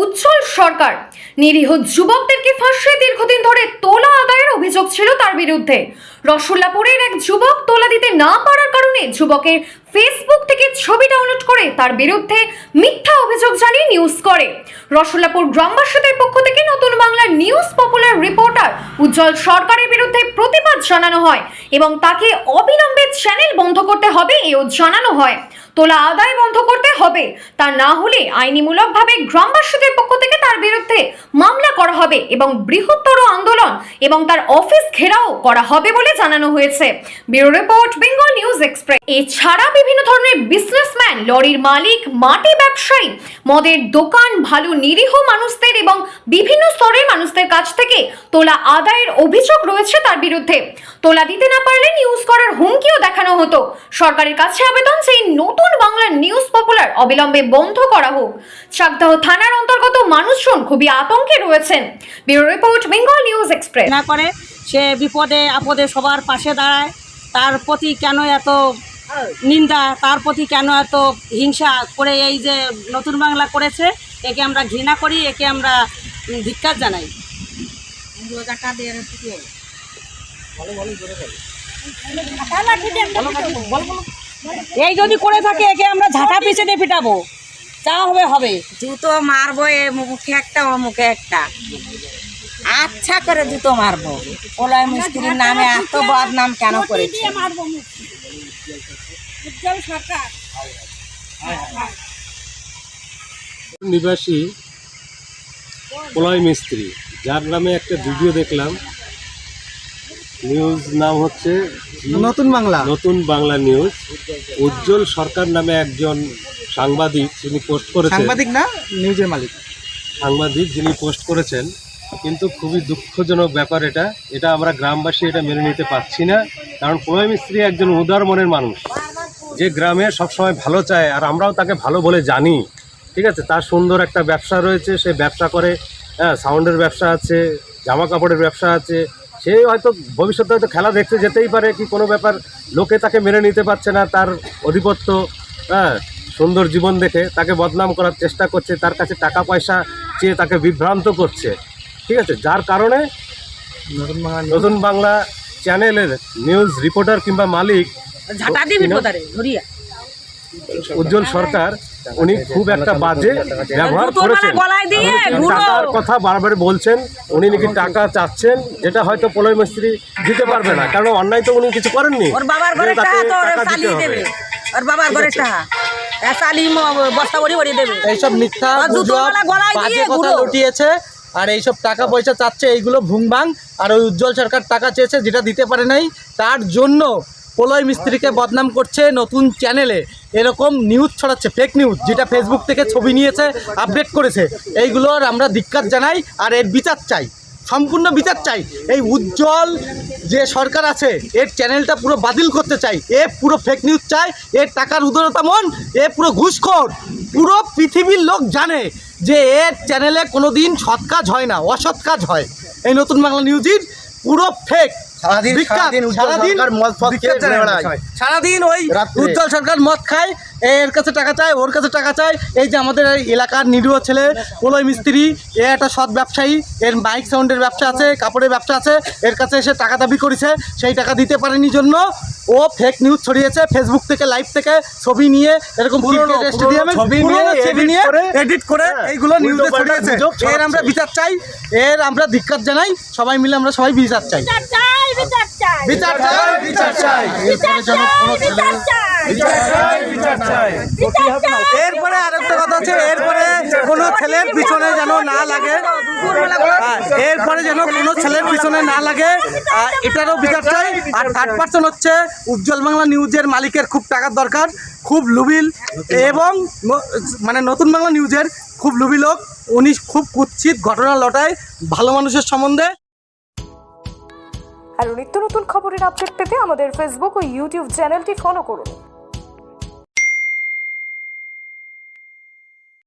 উজ্জ্বল সরকার। নিরীহ যুবকদেরকে ফাঁসিয়ে দীর্ঘদিন ধরে তোলা আদায়ের অভিযোগ ছিল তার বিরুদ্ধে। রসুল্লাপুরের এক যুবক তোলা দিতে না পারার কারণে যুবকের ফেসবুক থেকে ছবি ডাউনলোড করে তার বিরুদ্ধে মিথ্যা অভিযোগ জানিয়ে নিউজ করে। রসুল্লাপুর গ্রামবাসীদের পক্ষ থেকে নতুন বাংলার নিউজ পপুলার রিপোর্টার উজ্জ্বল সরকারের বিরুদ্ধে প্রতিবাদ জানানো হয় এবং তাকে অবিলম্বে চ্যানেল বন্ধ করতে হবে এও জানানো হয়। তোলা আদায় বন্ধ করতে হবে। তা না হলে আইনিমূলকভাবে গ্রামবাসীদের পক্ষ থেকে তার বিরুদ্ধে মামলা করা হবে এবং বৃহত্তর আন্দোলন এবং তার অফিস ঘেরাও করা হবে বলে জানানো হয়েছে। Bureau report, Bengal news express. এছাড়া বিভিন্ন ধরনের বিজনেসম্যান লরির মালিক, মাটি ব্যবসায়ী, মদের দোকান, ভালো নিরীহ মানুষদের এবং বিভিন্ন স্তরের মানুষদের কাছ থেকে তোলা আদায়ের অভিযোগ রয়েছে তার বিরুদ্ধে। তোলা দিতে না পারলে নিউজ করার হুমকিও দেখানো হতো। সরকারের কাছে আবেদন সেই নতুন বাংলা নিউজ পপুলার অবিলম্বে বন্ধ করা হোক। চাকদাহ থানার অন্তর্গত মানুষজন খুবই আতঙ্কে রয়েছেন। Bureau report, Bengal news express. না করে সে বিপদে আপদে সবার পাশে দাঁড়ায়। তার প্রতি কেন এত নিন্দা, তার প্রতি কেন এত হিংসা করে এই যে নতুন বাংলা করেছে, একে আমরা ঘৃণা করি, একে আমরা ধিক্কার জানাই। এই যদি করে থাকে, একে আমরা ঝাঁটা পিছিয়ে দিয়ে পিটাবো। যা হবে হবে। জুতো মারবো এ মুখে একটা ও মুখে একটা। আচ্ছা করে জুতো মারবো। ওলাই মিস্ত্রির নামে এত বদনাম কেন করেছে? নিবাসী প্রলয় মিস্ত্রি যার নামে একটা ভিডিও দেখলাম। নিউজ নাম হচ্ছে নতুন বাংলা। নতুন বাংলা নিউজ। উজ্জ্বল সরকার নামে একজন সাংবাদিক যিনি পোস্ট করেছেন। সাংবাদিক না নিউজের মালিক? সাংবাদিক যিনি পোস্ট করেছেন কিন্তু খুবই দুঃখজনক ব্যাপার এটা। এটা আমরা গ্রামবাসী এটা মেনে নিতে পারছি না কারণ প্রলয় মিস্ত্রি একজন উদার মনের মানুষ। যে গ্রামে সবসময় ভালো চায় আর আমরাও তাকে ভালো বলে জানি। ঠিক আছে? তার সুন্দর একটা ব্যবসা রয়েছে সে ব্যবসা করে হ্যাঁ সাউন্ডের ব্যবসা আছে জামা কাপড়ের ব্যবসা আছে। সে হয়তো ভবিষ্যতে হয়তো খেলা দেখতে যেতেই পারে কি কোনো ব্যাপার লোকে তাকে মেনে নিতে পারছে না তার অধিপত্য হ্যাঁ। সুন্দর জীবন দেখে তাকে বদনাম করার চেষ্টা করছে তার কাছে টাকা পয়সা চেয়ে তাকে বিভ্রান্ত করছে। ঠিক আছে? যার কারণে নতুন বাংলা news। নতুন বাংলা চ্যানেলের নিউজ রিপোর্টার কিংবা মালিক উজ্জ্বল সরকার উনি খুব একটা বাজে ব্যবহার করেছেন। টাকার কথা বারবার বলছেন উনি নাকি টাকা চাচ্ছেন যেটা হয়তো প্রলয় মিস্ত্রি দিতে পারবে না কারণ অন্যায় তো উনি কিছু করেননি। ওর বাবার যে ঘরে তাকে টাকা দিতে হবে। বস্তা ভরি দেবে। এইসব মিথ্যা আর কথা লুটিয়েছে এইসব টাকা পয়সা চাচ্ছে এইগুলো ভুংবাং আর ওই উজ্জ্বল সরকার টাকা চেয়েছে যেটা দিতে পারে নাই তার জন্য প্রলয় মিস্ত্রিকে বদনাম করছে নতুন চ্যানেলে। এরকম নিউজ ছড়াচ্ছে ফেক নিউজ যেটা ফেসবুক থেকে ছবি নিয়েছে আপডেট করেছে। এইগুলোর আমরা ধিক্কার জানাই আর এর বিচার চাই। সম্পূর্ণ বিচার চাই। এই উজ্জ্বল যে সরকার আছে, এর চ্যানেলটা পুরো বাতিল করতে চাই। এ পুরো ফেক নিউজ চাই, এর টাকার উদারতা মন, এ পুরো ঘুষখোর। পুরো পৃথিবীর লোক জানে যে এর চ্যানেলে কোনো দিন সৎ কাজ হয় না, অসৎ কাজ হয়। এই নতুন বাংলা নিউজের পুরো ফেক সারাদিন ওই উজ্জ্বল সরকার মদ খায় এর কাছে টাকা চায় ওর কাছে টাকা চায়। এই যে আমাদের এই এলাকার নিরীহ ছেলে পোলয় মিস্ত্রি এ একটা সৎ ব্যবসায়ী এর মাইক সাউন্ডের ব্যবসা আছে কাপড়ের ব্যবসা আছে এর কাছে এসে টাকা দাবি করেছে সেই টাকা দিতে পারেনি জন্য। ও ফেক নিউজ ছড়িয়েছে ফেসবুক থেকে লাইভ থেকে ছবি নিয়ে এরকম পুরনো, স্টেডিয়ামে ছবি নিয়ে এডিট করে হ্যাঁ, এইগুলো নিউজে ছড়িয়েছে এর আমরা বিচার চাই এর আমরা ধিক্কার জানাই সবাই মিলে আমরা সবাই বিচার চাই বিচার চাই। বিচার চাই বিচার চাই। এরপরে আরেকটা কথা আছে এরপরে কোনো ছেলের পিছনে যেন না লাগে এরপরে যেন কোনো ছেলের পিছনে না লাগে আহ, এটারও বিচার চাই আর থার্ড পার্সন হচ্ছে উজ্জ্বল বাংলা নিউজের মালিকের খুব টাকার দরকার খুব লুবিল এবং মানে নতুন বাংলা নিউজের খুব লুবি লোক উনি খুব কুৎসিত ঘটনা লটায় ভালো মানুষের সম্বন্ধে আরও নিত্য নতুন খবরের আপডেট পেতে আমাদের ফেসবুক ও ইউটিউব চ্যানেলটি ফলো করুন।